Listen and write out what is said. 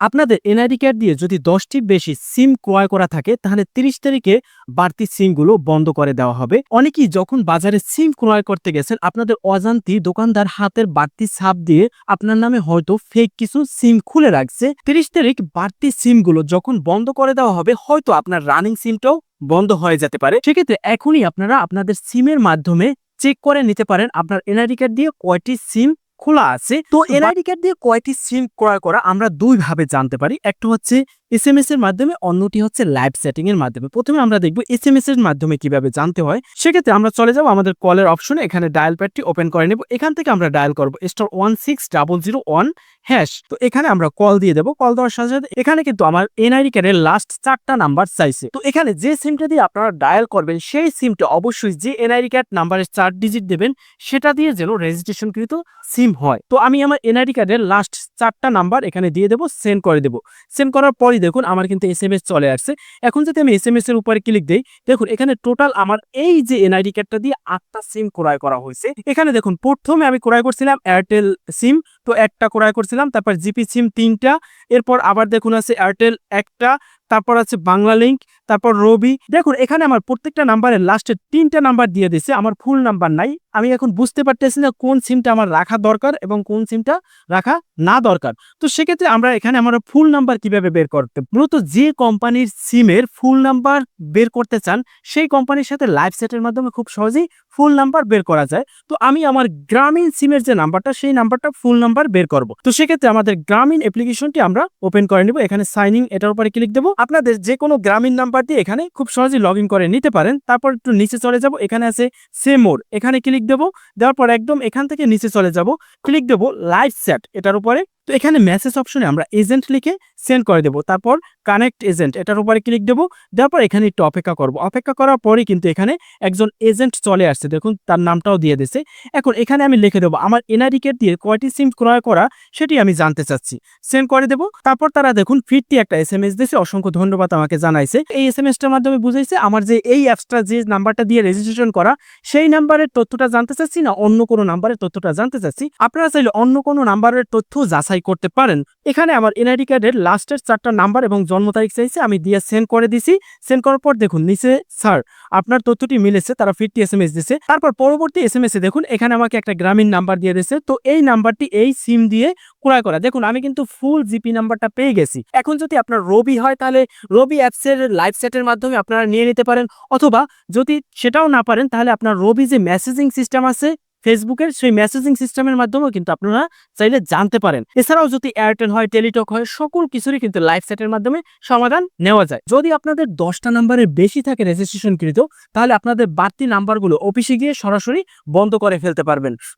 আপনাদের NID card দিয়ে যদি দশটির বেশি সিম ক্রয় করা থাকে, তাহলে তিরিশ তারিখে বাড়তি সিমগুলো বন্ধ করে দেওয়া হবে। অনেকেই যখন বাজারে সিম ক্রয় করতে গেছেন, আপনাদের অজান্তি দোকানদার হাতের বাড়তি ছাপ দিয়ে আপনার নামে হয়তো ফেক কিছু সিম খুলে রাখছে। তিরিশ তারিখ বাড়তি সিমগুলো যখন বন্ধ করে দেওয়া হবে, হয়তো আপনার রানিং সিমটাও বন্ধ হয়ে যেতে পারে। সেক্ষেত্রে এখনই আপনারা আপনাদের সিমের মাধ্যমে চেক করে নিতে পারেন, আপনার এনআইডি কার্ড দিয়ে কয়টি সিম খোলা আছে। তো এনআইডি কার্ড দিয়ে কয়টি সিম ক্রয় করা আমরা দুই ভাবে জানতে পারি। একটা হচ্ছে এস এম এস এর মাধ্যমে অন্যটি হচ্ছে লাইভ সেটিং এর মাধ্যমে। প্রথমে আমরা দেখব এস এম এস এর মাধ্যমে কীভাবে জানতে হয়। সেক্ষেত্রে আমরা চলে যাব আমাদের কলের অপশনে এখানে ডায়াল প্যাডটি ওপেন করে নেব। এখান থেকে আমরা ডায়াল করব star one six double zero one hash তো এখানে আমরা কল দিয়ে দেবো। কল দেওয়ার সাথে সাথে এখানে কিন্তু আমার এনআইডি কার্ডের লাস্ট চারটা নাম্বার চাইছে। তো এখানে যে সিমটা দিয়ে আপনারা ডায়াল করবেন সেই সিমটা অবশ্যই যে এনআইডি কার্ড নাম্বারের চার ডিজিট দেবেন সেটা দিয়ে যেন রেজিস্ট্রেশনকৃত সিম হয়। তো আমি আমার এনআইডি কার্ডের লাস্ট চারটা নাম্বার এখানে দিয়ে দেবো সেন্ড করে দেবো। সেন্ড করার পরই দেখুন আমার কিন্তু এস চলে আসছে। এখন যদি আমি এস এম এর উপরে ক্লিক দিই, দেখুন এখানে টোটাল আমার এই যে এনআইডি কার্ডটা দিয়ে আটটা সিম ক্রয় করা হয়েছে। এখানে দেখুন প্রথমে আমি ক্রয় করছিলাম এয়ারটেল সিম তো একটা ক্রয় করছিলাম, তারপর জিপি সিম তিনটা, এরপর আবার দেখুন আছে এয়ারটেল একটা, তারপর আছে বাংলা লিঙ্ক তারপর রবি দেখুন, এখানে আমার প্রত্যেকটা নাম্বারের লাস্টে তিনটা নাম্বার দিয়ে দিছে আমার ফুল নাম্বার নাই। আমি এখন বুঝতে পারতেছি না কোন সিমটা আমার রাখা দরকার এবং কোন সিমটা রাখা না দরকার। তো সেক্ষেত্রে আমরা এখানে আমরা ফুল নাম্বার কীভাবে বের করতে, মূলত যে কোম্পানির সিমের ফুল নাম্বার বের করতে চান, সেই কোম্পানির সাথে লাইভ সেটের মাধ্যমে খুব সহজেই ফুল নাম্বার বের করা যায়। তো আমি আমার গ্রামীণ সিমের যে নাম্বারটা সেই নাম্বারটা ফুল নাম্বার বের করব। তো সেক্ষেত্রে আমাদের গ্রামীণ অ্যাপ্লিকেশনটি আমরা ওপেন করে নিব। এখানে সাইন ইন এটার উপরে ক্লিক দেবো। আপনাদের যে কোনো গ্রামীণ নাম্বার দিয়ে এখানে খুব সহজেই লগ করে নিতে পারেন। তারপর একটু নিচে চলে যাব। এখানে আছে সেমোর এখানে ক্লিক দেবো। দেওয়ার পর একদম এখান থেকে নিচে চলে যাব। ক্লিক দেবো লাইভ সেট এটার উপরে। তো এখানে মেসেজ অপশনে আমরা এজেন্ট লিখে সেন্ড করে দেবো। তারপর কানেক্ট এজেন্ট এটার উপরে ক্লিক দেবো। দেওয়ার পর এখানে একটু অপেক্ষা করব। অপেক্ষা করার পরে কিন্তু এখানে একজন এজেন্ট চলে আসছে। দেখুন, তার নামটাও দিয়ে দিছে। এখন এখানে আমি লিখে দেবো, আমার এনআইডি কার্ড দিয়ে কয়টি সিম ক্রয় করা সেটি আমি জানতে চাচ্ছি। সেন্ড করে দেবো। তারপর তারা দেখুন, ফিরতি একটা এস এম এস দিয়েছে। অসংখ্য ধন্যবাদ আমাকে জানাইছে। এই এস এম এসটার মাধ্যমে বুঝাইছে, আমার যে এই অ্যাপসটা যে নাম্বারটা দিয়ে রেজিস্ট্রেশন করা, সেই নাম্বারের তথ্যটা জানতে চাচ্ছি না, অন্য কোনো নাম্বারের তথ্যটা জানতে চাচ্ছি। আপনারা চাইলে অন্য কোনো নাম্বারের তথ্য যাচাই করতে পারেন। এখানে আমার এনআইডি কার্ডের লাস্টের চারটা নাম্বার এবং জন্ম তারিখ চাইছে, আমি দিয়ে সেন্ড করে দিছি। সেন্ড করার পর দেখুন, নিচে স্যার আপনার তথ্যটি মিলেছে, তারা ফিরতি এস এম এস দিছে। তারপর পরবর্তী এস এম এস দেখুন, এখানে আমাকে একটা গ্রামীণ নাম্বার দিয়ে দিয়েছে। তো এই নাম্বারটি এই সিম দিয়ে ক্রয় করা। দেখুন, আমি কিন্তু ফুল জিপি নাম্বারটা পেয়ে গেছি। এখন যদি আপনার রবি হয়, তাহলে রবি অ্যাপসের লাইভ সেটের মাধ্যমে আপনারা নিয়ে নিতে পারেন। অথবা যদি সেটাও না পারেন, তাহলে আপনার রবি যে মেসেজিং সিস্টেম আছে ফেসবুকের সেই মেসেজিং সিস্টেমের মাধ্যমেও কিন্তু আপনারা চাইলে জানতে পারেন। এছাড়াও যদি এয়ারটেল হয় টেলিটক হয়, সকল কিছুরই কিন্তু লাইভ সেটের মাধ্যমে সমাধান নেওয়া যায়। যদি আপনাদের দশটা নাম্বারের বেশি থাকে রেজিস্ট্রেশন কৃত তাহলে আপনাদের বাড়তি নাম্বারগুলো অফিসে গিয়ে সরাসরি বন্ধ করে ফেলতে পারবেন।